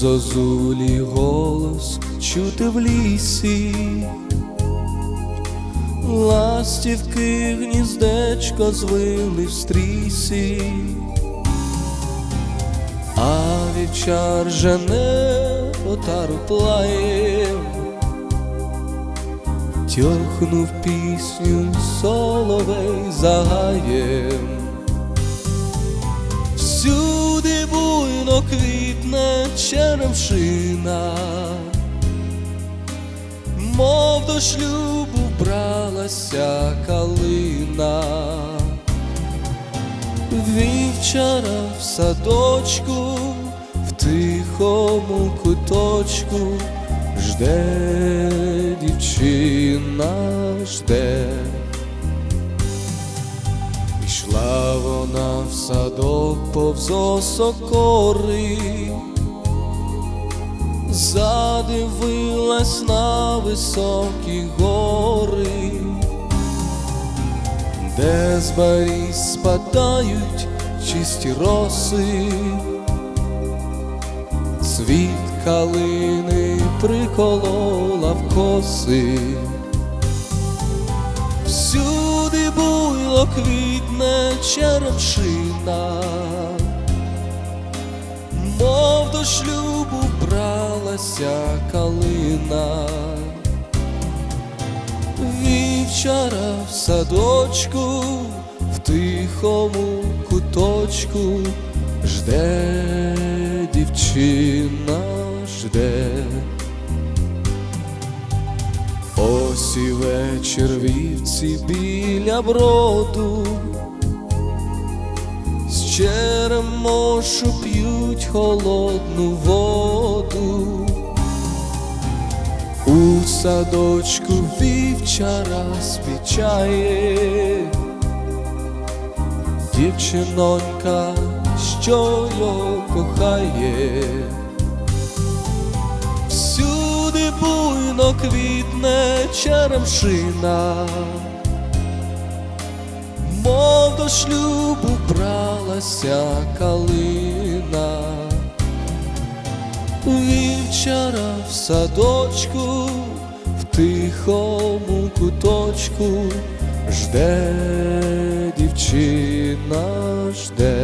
зозулі голос чути в лісі, ластівки гніздечко звили в стрісі, а вівчар жене отару плаєм, тьохнув пісню соловей загаєм. Всюди буйно квітне черемшина, мов до шлюбу бралася калина, вівчара в садочку, в тихому куточку жде дівчина, жде. Ішла вона в садок повз осокори, задивилась на високі гори, де з баріз спадають чисті роси, світ калини приколола в коси. Всюди буйло квітне черемшина, мов до шлюбу бралася калина, вівчара в садочку, в тихому куточку жде дівчина, жде. Ось і вечір вівці біля броду, з черемошу п'ють холодну воду, у садочку вівчара спічає, дівчинонька, що його кохає. Буйно квітне черемшина, мов до шлюбу бралася калина, вівчара в садочку, в тихому куточку жде дівчина, жде.